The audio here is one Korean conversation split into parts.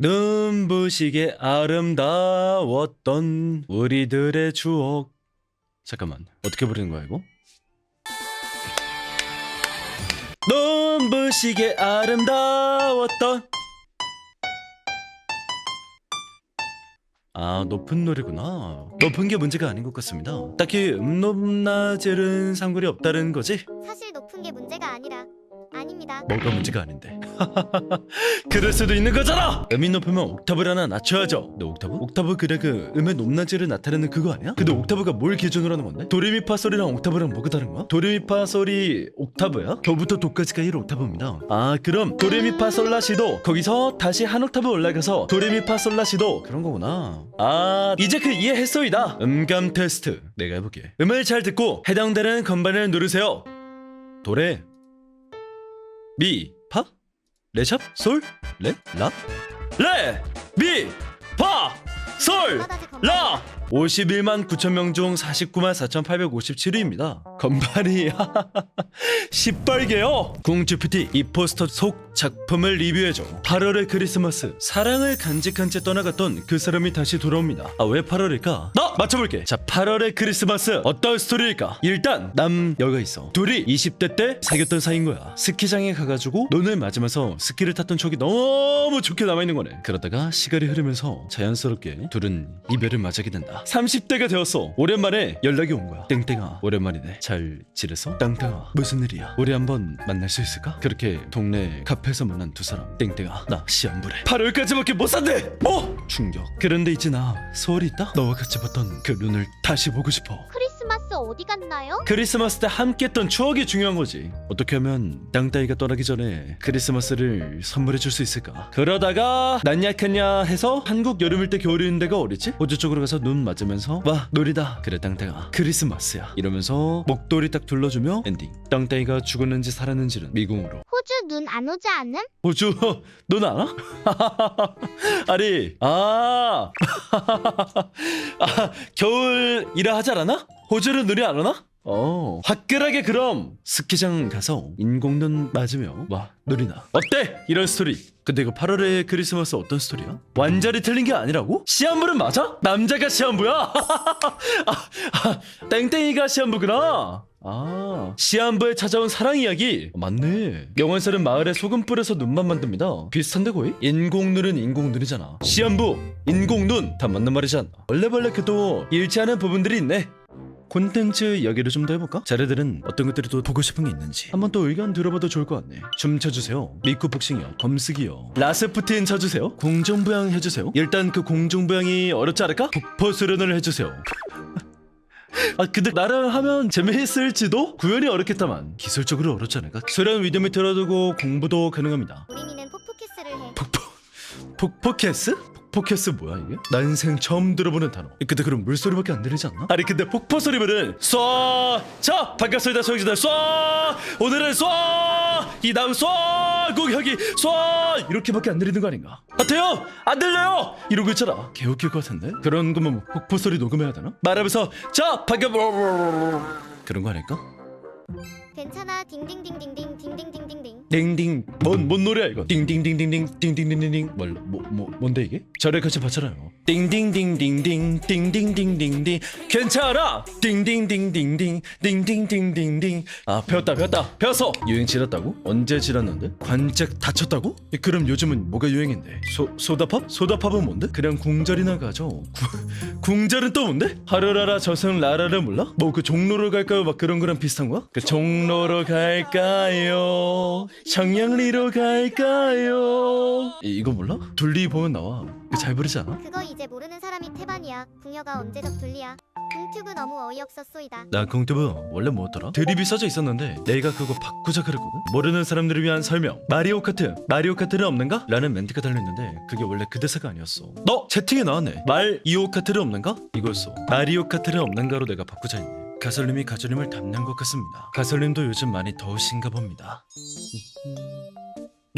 눈부시게 아름다웠던 우리들의 추억 잠깐만 어떻게 부르는 거야 이거? 눈부시게 아름다웠던 아 높은 노래구나 높은 게 문제가 아닌 것 같습니다 딱히 음높낮은 상관이 없다는 거지? 사실 높은 게 문제가 아니라 아닙니다. 뭐가 문제가 아닌데 그럴 수도 있는 거잖아 음이 높으면 옥타브를 하나 낮춰야죠 너 옥타브? 옥타브 그래 그 음의 높낮이를 나타내는 그거 아니야? 근데 옥타브가 뭘 기준으로 하는 건데? 도레미파솔이랑 옥타브랑 뭐가 다른 거야? 도레미파솔이 옥타브야? 도부터 도까지가 1 옥타브입니다 아 그럼 도레미파 솔라시도 거기서 다시 한 옥타브 올라가서 도레미파 솔라시도 그런 거구나 아 이제 그 이해했소이다 음감 테스트 내가 해볼게 음을 잘 듣고 해당되는 건반을 누르세요 도레 미, 파, 레샵, 솔, 레, 라, 레, 미, 파, 솔. 라 51만 9천 명 중 49만 4,857위입니다. 건반이 10벌게요. 궁주피티 이 포스터 속 작품을 리뷰해줘. 8월의 크리스마스 사랑을 간직한 채 떠나갔던 그 사람이 다시 돌아옵니다. 아 왜 8월일까? 나 맞춰볼게. 자 8월의 크리스마스 어떤 스토리일까? 일단 남 여가 있어. 둘이 20대 때 사귀었던 사이인 거야. 스키장에 가가지고 눈을 맞으면서 스키를 탔던 추억이 너무 좋게 남아있는 거네. 그러다가 시간이 흐르면서 자연스럽게 둘은 이별을 맞이하게 된다. 30대가 되었어. 오랜만에 연락이 온 거야. 땡땡아, 오랜만이네. 잘 지냈어? 땅땅아, 무슨 일이야? 우리 한번 만날 수 있을까? 그렇게 동네 카페에서 만난 두 사람. 땡땡아, 나 시험부래. 8월까지밖에 못 산대. 어? 충격. 그런데 있지 나 소원이 있다. 너와 같이 봤던 그 눈을 다시 보고 싶어. 크리스마스 어디 갔나요? 크리스마스 때 함께 했던 추억이 중요한 거지. 어떻게 하면 땅따이가 떠나기 전에 크리스마스를 선물해 줄 수 있을까? 그러다가 난 약했냐 해서 한국 여름일 때 겨울인 데가 어디지? 호주 쪽으로 가서 눈 맞으면서 와 놀이다. 그래 땅따이가 크리스마스야. 이러면서 목도리 딱 둘러주며 엔딩. 땅따이가 죽었는지 살았는지는 미궁으로. 호주 눈 안 오지 않음? 호주 넌 알아? 아니 아, 아 겨울이라 하지 않았나? 호주는 눈이 안 오나? 어 화끈하게 그럼 스키장 가서 인공눈 맞으며 와 눈이 나 어때? 이런 스토리 근데 이거 8월의 크리스마스 어떤 스토리야? 완전히 틀린 게 아니라고? 시한부는 맞아? 남자가 시한부야? 아, 아, 땡땡이가 시한부구나 아 시한부에 찾아온 사랑 이야기 맞네 영원사는 마을에 소금 뿌려서 눈만 만듭니다 비슷한데 거의? 인공눈은 인공눈이잖아 시한부 인공눈 다 맞는 말이지 않나 원래벌레 그도 일치하는 부분들이 있네 콘텐츠 이야기를 좀 더 해볼까? 자네들은 어떤 것들이 또 보고 싶은 게 있는지 한번 또 의견 들어봐도 좋을 것 같네 춤 춰주세요 미쿠 복싱이요 검쓰기요 라스푸틴 쳐주세요 공중부양 해주세요 일단 그 공중부양이 어렵지 않을까? 북포 수련을 해주세요 아 근데 나랑 하면 재미있을지도 구현이 어렵겠다만 기술적으로 어렵지 않을까? 수련 위드미 틀어두고 공부도 가능합니다 우린이는 포포키스를 해. 폭포 폭포캐스? 폭포캐스 뭐야 이게? 난생 처음 들어보는 단어. 근데 그럼 물소리밖에 안 들리지 않나? 아니 근데 폭포 소리면은 쏴! 자 반갑습니다 소영지들 쏴! 오늘은 쏴! 이 다음 쏴! 공혁이 쏴! 이렇게밖에 안 들리는 거 아닌가? 아 돼요! 안 들려요! 이러고 있잖아. 개웃길 것 같은데? 그런 거면 뭐 폭포 소리 녹음해야 되나? 말하면서 자 반갑 그런 거 아닐까? 괜찮아. 딩딩딩딩딩 딩딩딩딩딩. 띵띵 뭔, 뭔 노래야 이거 띵띵띵띵띵 띵띵띵띵띵 뭘, 뭐, 뭐, 뭔데 이게? 저를 같이 봤잖아요 띵띵띵띵띵 띵띵띵띵띵 괜찮아 띵띵띵띵띵 띵띵띵띵띵 아 배웠다 배웠다 배웠어 유행 지났다고? 언제 지났는데? 관짝 다쳤다고? 그럼 요즘은 뭐가 유행인데? 소, 소다팝? 소다팝은 뭔데? 그냥 궁절이나 가죠 구- 궁절은 또 뭔데? 하루라라 저승 라라를 몰라? 뭐 그 종로로 갈까요? 막 그런 거랑 비슷한 거야? 그 종 로로 갈까요? 청량리로 갈까요? 이, 이거 몰라? 둘리 보면 나와 이거 잘 부르지 않아? 그거 이제 모르는 사람이 태반이야. 궁여가 언제적 분리야. 궁튜브 너무 어이없었소이다. 나 공투브 원래 뭐였더라? 드립이 써져 있었는데 내가 그거 바꾸자 그랬거든? 모르는 사람들을 위한 설명 마리오 카트 마리오 카트는 없는가? 라는 멘트가 달려있는데 그게 원래 그 대사가 아니었어 너 채팅에 나왔네 말 이오 카트는 없는가? 이거였어 마리오 카트는 없는가로 내가 바꾸자 했네 가솔님이 가솔님을 닮는 것 같습니다. 가솔님도 요즘 많이 더우신가 봅니다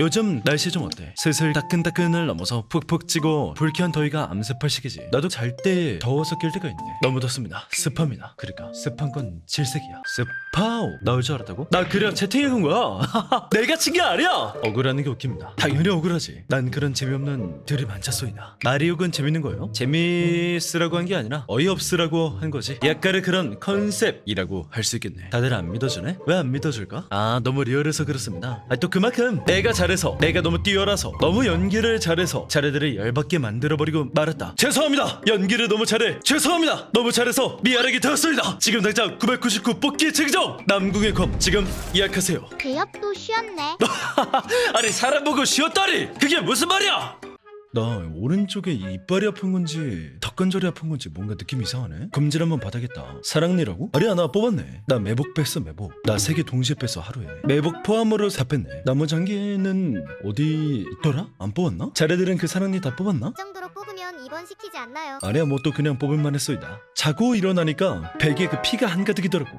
요즘 날씨 좀 어때? 슬슬 따끈따끈을 넘어서 푹푹 찌고 불쾌한 더위가 암습할 시기지. 나도 잘 때 더워서 낄 때가 있네. 너무 덥습니다. 습합니다. 그러니까 습한 건 질색이야. 습하오. 나올 줄 알았다고? 나 그냥 채팅 읽은 거야. 내가 친 게 아니야. 억울하는 게 웃깁니다. 당연히 억울하지. 난 그런 재미없는 들이 많자 소이나 마리옥은 재밌는 거예요? 재미있으라고 한 게 아니라 어이없으라고 한 거지. 약간의 그런 컨셉이라고 할 수 있겠네. 다들 안 믿어주네? 왜 안 믿어줄까? 아 너무 리얼해서 그렇습니다. 아, 또 그만큼 내가 잘 해서 내가 너무 뛰어나서 너무 연기를 잘해서 자네들을 열받게 만들어버리고 말았다. 죄송합니다. 연기를 너무 잘해. 죄송합니다. 너무 잘해서 미안하게 되었습니다. 지금 당장 999 뽑기 증정 남궁의 검 지금 예약하세요. 대엽도 쉬었네. 아니 사람 보고 쉬었다니! 그게 무슨 말이야 나 오른쪽에 이빨이 아픈 건지 턱관절이 아픈 건지 뭔가 느낌이 이상하네 검질 한번 받아야겠다 사랑니라고? 아니야 나 뽑았네 나 매복 뺐어 매복 나 세 개 동시에 뺐어 하루에 매복 포함으로 다 뺐네 나머지 한 개는 어디 있더라? 안 뽑았나? 자네들은 그 사랑니 다 뽑았나? 이 정도로 뽑으면 입원시키지 않나요? 아니야 뭐 또 그냥 뽑을만 했소이다 자고 일어나니까 베개에 그 피가 한가득이더라고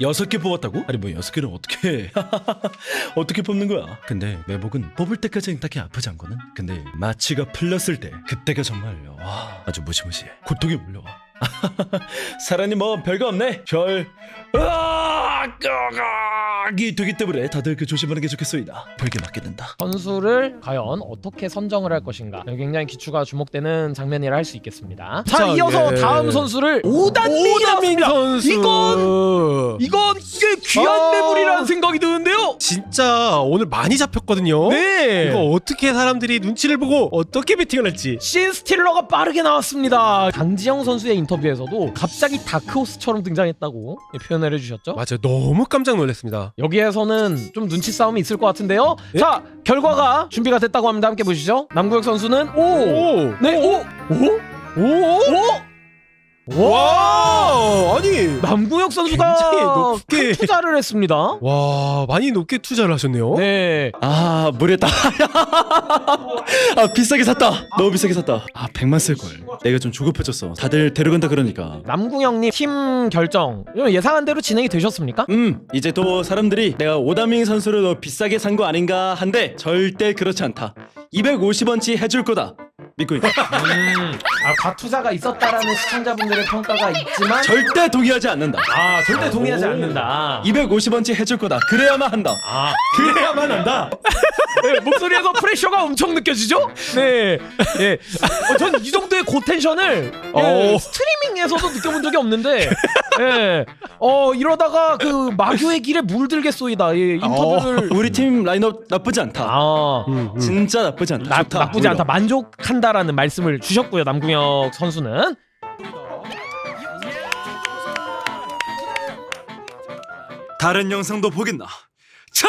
여섯 개 뽑았다고? 아니 뭐 여섯 개를 어떻게 해? 어떻게 뽑는 거야? 근데 매복은 뽑을 때까지는 딱히 아프지 않거든. 근데 마취가 풀렸을 때 그때가 정말 와 아주 무시무시해. 고통이 몰려와. 사람이 뭐 별거 없네. 별 으악 이 되기 때문에 다들 그 조심하는 게 좋겠소이다. 별게 맞게 된다. 선수를 과연 어떻게 선정을 할 것인가 굉장히 기추가 주목되는 장면이라 할 수 있겠습니다. 자, 자, 이어서 예. 다음 선수를 오단민 오다민 선수. 이건 이건 이게 귀한 아. 매물이라는 생각이 드는데요. 진짜 오늘 많이 잡혔거든요. 네. 이거 어떻게 사람들이 눈치를 보고 어떻게 배팅을 할지. 신 스틸러가 빠르게 나왔습니다. 강지영 선수의 인터뷰에서도 갑자기 다크호스처럼 등장했다고 표현을 해주셨죠. 맞아요. 너무 깜짝 놀랐습니다. 여기에서는 좀 눈치 싸움이 있을 것 같은데요. 예? 자 결과가 준비가 됐다고 합니다. 함께 보시죠. 남구혁 선수는 오, 오. 네, 오, 오, 오, 오. 와! 남구혁 선수가 굉장히 높게. 큰 투자를 했습니다. 와, 많이 높게 투자를 하셨네요. 네. 아 무리했다. 아 비싸게 샀다. 너무 비싸게 샀다. 아 100만 쓸 걸. 내가 좀 조급해졌어. 다들 데려간다 그러니까. 남궁영님 팀 결정 예상한 대로 진행이 되셨습니까? 음 이제 또 사람들이 내가 오다밍 선수를 너 비싸게 산 거 아닌가 한데 절대 그렇지 않다 250원치 해줄 거다 믿고 있다 음, 아 과투자가 있었다라는 시청자분들의 평가가 있지만 절대 동의하지 않는다 아 절대 동의하지 오. 않는다. 250원치 해줄 거다 그래야만 한다 아 그래야만 한다. 네, 목소리에서 프레셔가 엄청 느껴지죠? 네, 예. 어, 전이 정도의 고텐션을 예, 오. 스트리밍에서도 느껴본 적이 없는데, 예. 어 이러다가 그 마교의 길에 물들겠소이다. 예, 인터뷰를. 우리 팀 라인업 나쁘지 않다 아. 음, 음. 진짜 나쁘지 않다 나, 좋다 나쁘지 않다 만족한다라는 말씀을 주셨고요 남궁혁 선수는 다른 영상도 보겠나 자